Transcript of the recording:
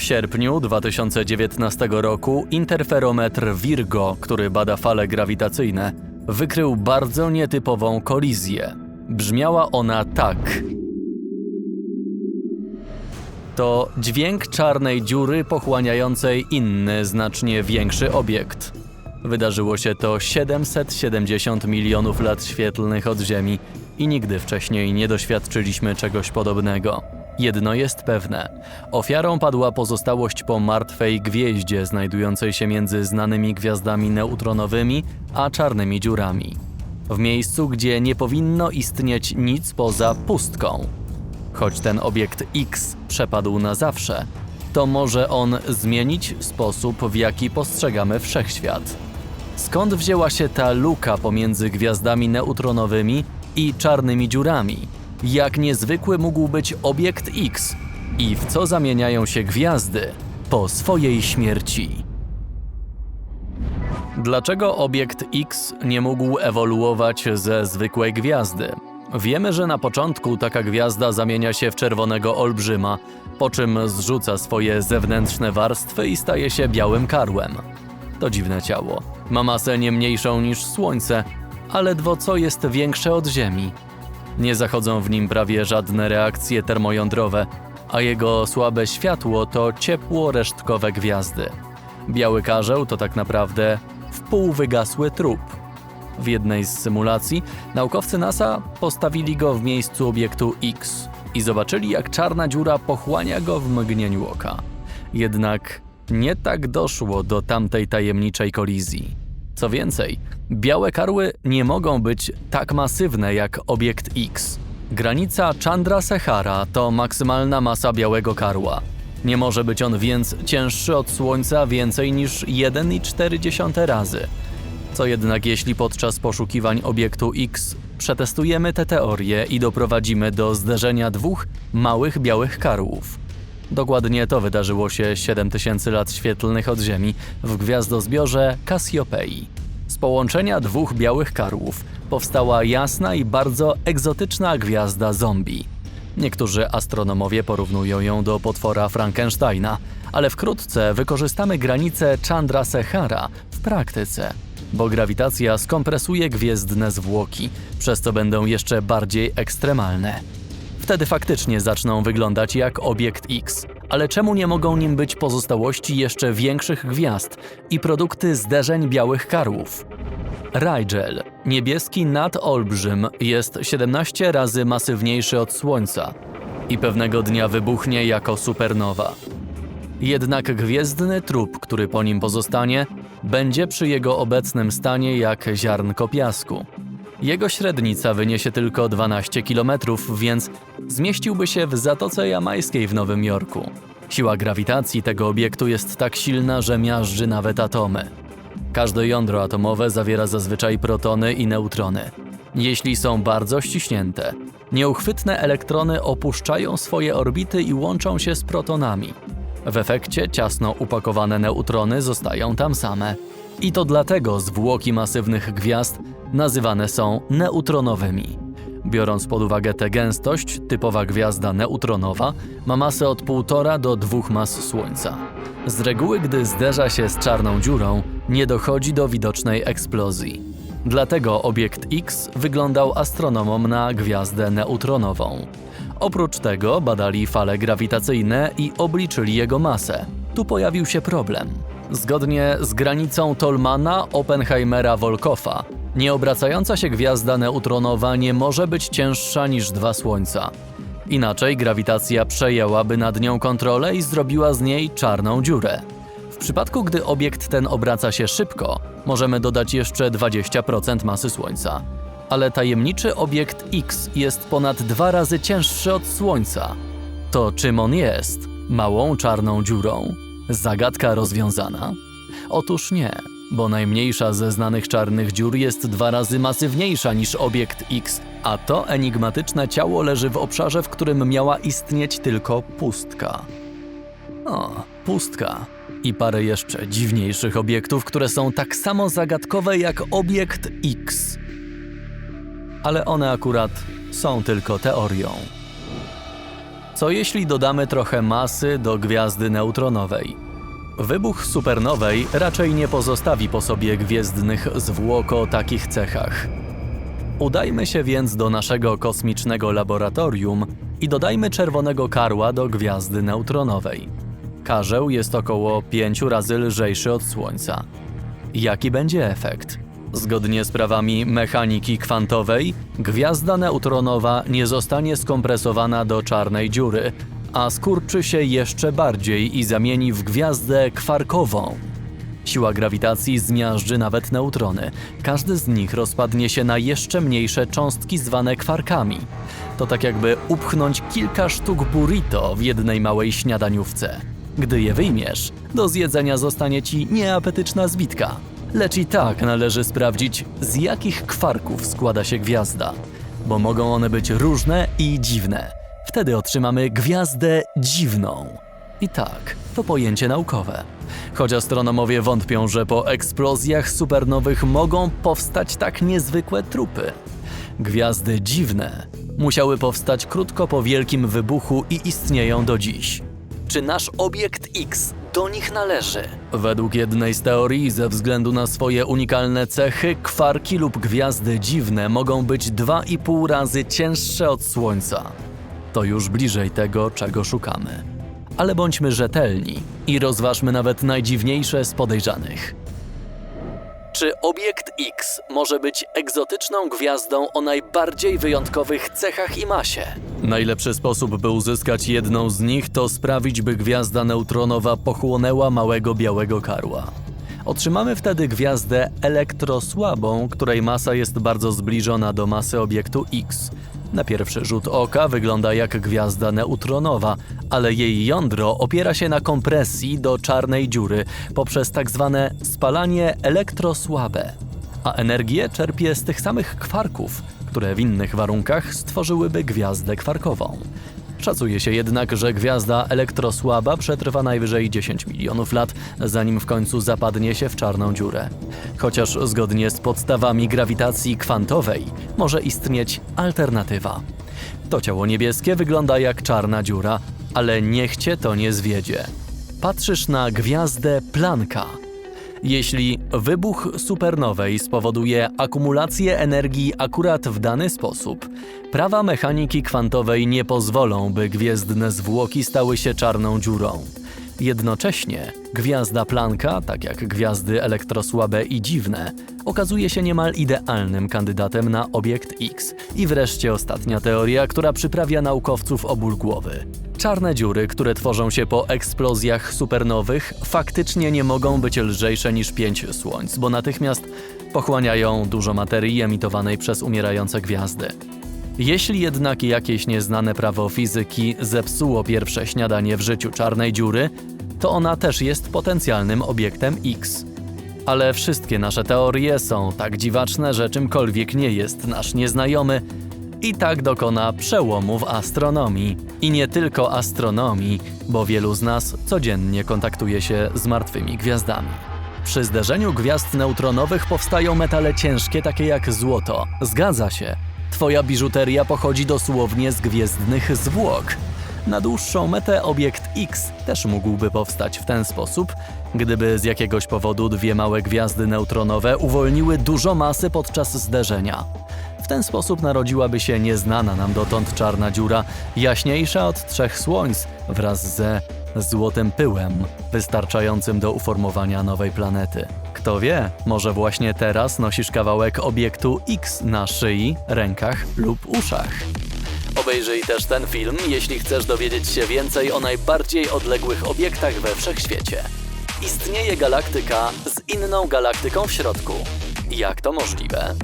W sierpniu 2019 roku interferometr Virgo, który bada fale grawitacyjne, wykrył bardzo nietypową kolizję. Brzmiała ona tak. To dźwięk czarnej dziury pochłaniającej inny, znacznie większy obiekt. Wydarzyło się to 770 milionów lat świetlnych od Ziemi i nigdy wcześniej nie doświadczyliśmy czegoś podobnego. Jedno jest pewne: ofiarą padła pozostałość po martwej gwieździe znajdującej się między znanymi gwiazdami neutronowymi a czarnymi dziurami. W miejscu, gdzie nie powinno istnieć nic poza pustką. Choć ten obiekt X przepadł na zawsze, to może on zmienić sposób, w jaki postrzegamy wszechświat. Skąd wzięła się ta luka pomiędzy gwiazdami neutronowymi i czarnymi dziurami? Jak niezwykły mógł być obiekt X? I w co zamieniają się gwiazdy po swojej śmierci? Dlaczego obiekt X nie mógł ewoluować ze zwykłej gwiazdy? Wiemy, że na początku taka gwiazda zamienia się w czerwonego olbrzyma, po czym zrzuca swoje zewnętrzne warstwy i staje się białym karłem. To dziwne ciało. Ma masę nie mniejszą niż Słońce, ale ledwo co jest większe od Ziemi. Nie zachodzą w nim prawie żadne reakcje termojądrowe, a jego słabe światło to ciepło resztkowe gwiazdy. Biały karzeł to tak naprawdę wpół wygasły trup. W jednej z symulacji naukowcy NASA postawili go w miejscu obiektu X i zobaczyli, jak czarna dziura pochłania go w mgnieniu oka. Jednak nie tak doszło do tamtej tajemniczej kolizji. Co więcej, białe karły nie mogą być tak masywne jak obiekt X. Granica Chandra-Sehara to maksymalna masa białego karła. Nie może być on więc cięższy od Słońca więcej niż 1,4 razy. Co jednak jeśli podczas poszukiwań obiektu X przetestujemy tę teorię i doprowadzimy do zderzenia dwóch małych białych karłów? Dokładnie to wydarzyło się 7000 lat świetlnych od Ziemi w gwiazdozbiorze Cassiopeii. Z połączenia dwóch białych karłów powstała jasna i bardzo egzotyczna gwiazda zombie. Niektórzy astronomowie porównują ją do potwora Frankensteina, ale wkrótce wykorzystamy granicę Chandra-Sehara w praktyce, bo grawitacja skompresuje gwiezdne zwłoki, przez co będą jeszcze bardziej ekstremalne. Wtedy faktycznie zaczną wyglądać jak obiekt X. Ale czemu nie mogą nim być pozostałości jeszcze większych gwiazd i produkty zderzeń białych karłów? Rigel, niebieski nadolbrzym, jest 17 razy masywniejszy od Słońca i pewnego dnia wybuchnie jako supernowa. Jednak gwiezdny trup, który po nim pozostanie, będzie przy jego obecnym stanie jak ziarnko piasku. Jego średnica wyniesie tylko 12 km, więc zmieściłby się w Zatoce Jamajskiej w Nowym Jorku. Siła grawitacji tego obiektu jest tak silna, że miażdży nawet atomy. Każde jądro atomowe zawiera zazwyczaj protony i neutrony. Jeśli są bardzo ściśnięte, nieuchwytne elektrony opuszczają swoje orbity i łączą się z protonami. W efekcie ciasno upakowane neutrony zostają tam same. I to dlatego zwłoki masywnych gwiazd nazywane są neutronowymi. Biorąc pod uwagę tę gęstość, typowa gwiazda neutronowa ma masę od 1,5 do 2 mas Słońca. Z reguły, gdy zderza się z czarną dziurą, nie dochodzi do widocznej eksplozji. Dlatego obiekt X wyglądał astronomom na gwiazdę neutronową. Oprócz tego badali fale grawitacyjne i obliczyli jego masę. Tu pojawił się problem. Zgodnie z granicą Tolmana, Oppenheimera, Volkoffa, nieobracająca się gwiazda neutronowa nie może być cięższa niż dwa Słońca. Inaczej grawitacja przejęłaby nad nią kontrolę i zrobiła z niej czarną dziurę. W przypadku, gdy obiekt ten obraca się szybko, możemy dodać jeszcze 20% masy Słońca. Ale tajemniczy obiekt X jest ponad dwa razy cięższy od Słońca. To czym on jest? Małą czarną dziurą? Zagadka rozwiązana? Otóż nie, bo najmniejsza ze znanych czarnych dziur jest dwa razy masywniejsza niż obiekt X, a to enigmatyczne ciało leży w obszarze, w którym miała istnieć tylko pustka. O, pustka. I parę jeszcze dziwniejszych obiektów, które są tak samo zagadkowe jak obiekt X. Ale one akurat są tylko teorią. Co jeśli dodamy trochę masy do gwiazdy neutronowej? Wybuch supernowej raczej nie pozostawi po sobie gwiezdnych zwłok o takich cechach. Udajmy się więc do naszego kosmicznego laboratorium i dodajmy czerwonego karła do gwiazdy neutronowej. Karzeł jest około 5 razy lżejszy od Słońca. Jaki będzie efekt? Zgodnie z prawami mechaniki kwantowej, gwiazda neutronowa nie zostanie skompresowana do czarnej dziury, a skurczy się jeszcze bardziej i zamieni w gwiazdę kwarkową. Siła grawitacji zmiażdży nawet neutrony. Każdy z nich rozpadnie się na jeszcze mniejsze cząstki zwane kwarkami. To tak jakby upchnąć kilka sztuk burrito w jednej małej śniadaniówce. Gdy je wyjmiesz, do zjedzenia zostanie ci nieapetyczna zbitka. Lecz i tak należy sprawdzić, z jakich kwarków składa się gwiazda, bo mogą one być różne i dziwne. Wtedy otrzymamy gwiazdę dziwną. I tak, to pojęcie naukowe. Choć astronomowie wątpią, że po eksplozjach supernowych mogą powstać tak niezwykłe trupy. Gwiazdy dziwne musiały powstać krótko po wielkim wybuchu i istnieją do dziś. Czy nasz obiekt X do nich należy? Według jednej z teorii, ze względu na swoje unikalne cechy, kwarki lub gwiazdy dziwne mogą być 2,5 razy cięższe od Słońca. To już bliżej tego, czego szukamy. Ale bądźmy rzetelni i rozważmy nawet najdziwniejsze z podejrzanych. Czy obiekt X może być egzotyczną gwiazdą o najbardziej wyjątkowych cechach i masie? Najlepszy sposób, by uzyskać jedną z nich, to sprawić, by gwiazda neutronowa pochłonęła małego białego karła. Otrzymamy wtedy gwiazdę elektrosłabą, której masa jest bardzo zbliżona do masy obiektu X. Na pierwszy rzut oka wygląda jak gwiazda neutronowa, ale jej jądro opiera się na kompresji do czarnej dziury poprzez tak zwane spalanie elektrosłabe, a energię czerpie z tych samych kwarków, które w innych warunkach stworzyłyby gwiazdę kwarkową. Szacuje się jednak, że gwiazda elektrosłaba przetrwa najwyżej 10 milionów lat, zanim w końcu zapadnie się w czarną dziurę. Chociaż zgodnie z podstawami grawitacji kwantowej może istnieć alternatywa. To ciało niebieskie wygląda jak czarna dziura, ale niech cię to nie zwiedzie. Patrzysz na gwiazdę Planka. Jeśli wybuch supernowej spowoduje akumulację energii akurat w dany sposób, prawa mechaniki kwantowej nie pozwolą, by gwiezdne zwłoki stały się czarną dziurą. Jednocześnie gwiazda Plancka, tak jak gwiazdy elektrosłabe i dziwne, okazuje się niemal idealnym kandydatem na obiekt X. I wreszcie ostatnia teoria, która przyprawia naukowców o ból głowy. Czarne dziury, które tworzą się po eksplozjach supernowych, faktycznie nie mogą być lżejsze niż pięć słońc, bo natychmiast pochłaniają dużo materii emitowanej przez umierające gwiazdy. Jeśli jednak jakieś nieznane prawo fizyki zepsuło pierwsze śniadanie w życiu czarnej dziury, to ona też jest potencjalnym obiektem X. Ale wszystkie nasze teorie są tak dziwaczne, że czymkolwiek nie jest nasz nieznajomy, i tak dokona przełomu w astronomii. I nie tylko astronomii, bo wielu z nas codziennie kontaktuje się z martwymi gwiazdami. Przy zderzeniu gwiazd neutronowych powstają metale ciężkie, takie jak złoto. Zgadza się. Twoja biżuteria pochodzi dosłownie z gwiezdnych zwłok. Na dłuższą metę obiekt X też mógłby powstać w ten sposób, gdyby z jakiegoś powodu dwie małe gwiazdy neutronowe uwolniły dużo masy podczas zderzenia. W ten sposób narodziłaby się nieznana nam dotąd czarna dziura, jaśniejsza od trzech słońc, wraz ze złotym pyłem, wystarczającym do uformowania nowej planety. Kto wie, może właśnie teraz nosisz kawałek obiektu X na szyi, rękach lub uszach. Obejrzyj też ten film, jeśli chcesz dowiedzieć się więcej o najbardziej odległych obiektach we wszechświecie. Istnieje galaktyka z inną galaktyką w środku. Jak to możliwe?